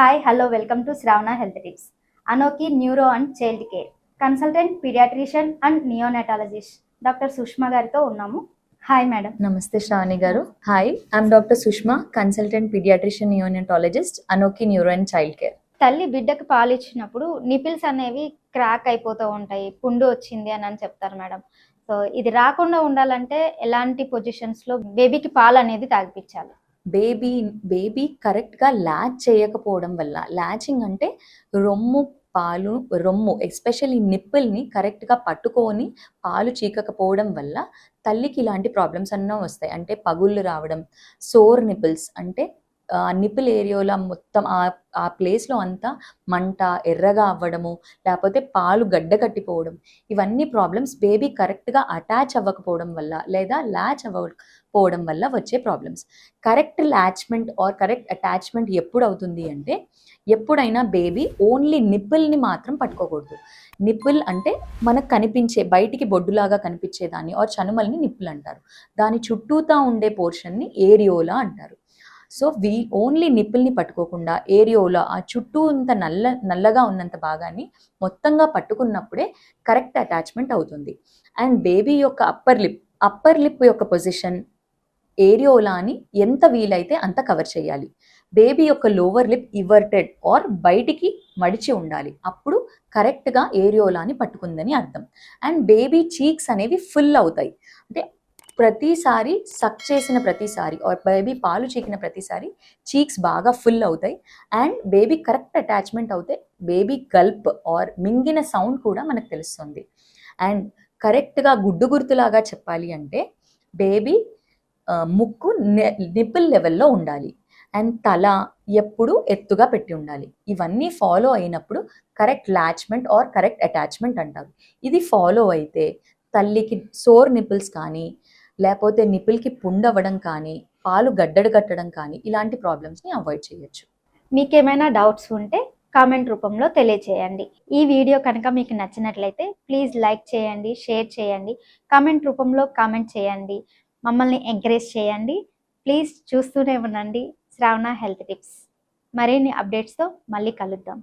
Hi hello welcome to Shravana health tips అనోకి neuro and child care consultant pediatrician and neonatologist doctor Sushma గారితో ఉన్నాము. Hi madam నమస్తే శ్రావణి గారు. Hi I'm doctor Sushma consultant pediatrician neonatologist అనోకి neuro and child care తల్లి బిడ్డకు పాలు ఇచ్చినప్పుడు nipples అనేవి crack అయిపోతూ ఉంటాయి. పుండు వచ్చింది అని అని చెప్తారు మేడం. సో ఇది రాకుండా ఉండాలంటే ఎలాంటి పొజిషన్స్లో బేబీకి పాలు అనేది తాగిపించాలి. బేబీ బేబీ కరెక్ట్గా ల్యాచ్ చేయకపోవడం వల్ల ల్యాచింగ్ అంటే రొమ్ము పాలు రొమ్ము ఎస్పెషల్లీ నిప్పుల్ని కరెక్ట్గా పట్టుకొని పాలు చీకకపోవడం వల్ల తల్లికి ఇలాంటి ప్రాబ్లమ్స్ అన్నా వస్తాయి. అంటే పగుళ్ళు రావడం సోర్ నిప్పుల్స్ అంటే నిపిల్ ఏరియోలో మొత్తం ఆ ఆ ప్లేస్లో అంతా మంట ఎర్రగా అవ్వడము లేకపోతే పాలు గడ్డ కట్టిపోవడం ఇవన్నీ ప్రాబ్లమ్స్ బేబీ కరెక్ట్గా అటాచ్ అవ్వకపోవడం వల్ల లేదా ల్యాచ్ అవ్వకపోవడం వల్ల వచ్చే problems correct latchment or correct attachment ఎప్పుడు అవుతుంది అంటే ఎప్పుడైనా బేబీ ఓన్లీ నిప్పుల్ని మాత్రం పట్టుకోకూడదు. నిప్పుల్ అంటే మనకు కనిపించే బయటికి బొడ్డులాగా కనిపించేదాన్ని ఆర్ చనుమల్ని నిప్పులు అంటారు. దాని చుట్టూతా ఉండే పోర్షన్ని ఏరియోలా అంటారు. సో వీ ఓన్లీ నిప్పుల్ని పట్టుకోకుండా ఏరియోలో ఆ చుట్టూ ఇంత నల్ల నల్లగా ఉన్నంత భాగాన్ని మొత్తంగా పట్టుకున్నప్పుడే కరెక్ట్ అటాచ్మెంట్ అవుతుంది. అండ్ బేబీ యొక్క అప్పర్ లిప్ అప్పర్ లిప్ యొక్క పొజిషన్ ఏరియోలాని ఎంత వీలైతే అంత కవర్ చేయాలి. బేబీ యొక్క లోవర్ లిప్ ఇవర్టెడ్ ఆర్ బయటికి మడిచి ఉండాలి. అప్పుడు కరెక్ట్గా ఏరియోలాని పట్టుకుందని అర్థం. అండ్ బేబీ చీక్స్ అనేవి ఫుల్ అవుతాయి. అంటే ప్రతిసారి సక్ చేసిన ప్రతిసారి ఆర్ బేబీ పాలు చీకిన ప్రతిసారి చీక్స్ బాగా ఫుల్ అవుతాయి. అండ్ బేబీ కరెక్ట్ అటాచ్మెంట్ అవుతే బేబీ గల్ప్ ఆర్ మింగిన సౌండ్ కూడా మనకు తెలుస్తుంది. అండ్ కరెక్ట్గా గుడ్డు గుర్తులాగా చెప్పాలి అంటే బేబీ ముక్కు నిప్పుల్ లెవెల్లో ఉండాలి. అండ్ తల ఎప్పుడు ఎత్తుగా పెట్టి ఉండాలి. ఇవన్నీ ఫాలో అయినప్పుడు correct latchment or correct attachment అంటారు. ఇది ఫాలో అయితే తల్లికి సోర్ నిపుల్స్ కానీ లేకపోతే నిపుల్కి పుండవ్వడం కానీ పాలు గడ్డడు కట్టడం కానీ ఇలాంటి ప్రాబ్లమ్స్ని అవాయిడ్ చేయొచ్చు. మీకేమైనా డౌట్స్ ఉంటే కామెంట్ రూపంలో తెలియచేయండి. ఈ వీడియో కనుక మీకు నచ్చినట్లయితే ప్లీజ్ లైక్ చేయండి షేర్ చేయండి కామెంట్ రూపంలో కామెంట్ చేయండి. మమ్మల్ని ఎంకరేజ్ చేయండి. ప్లీజ్ చూస్తూనే ఉండండి. శ్రావణ హెల్త్ టిప్స్ మరిన్ని అప్డేట్స్తో మళ్ళీ కలుద్దాం.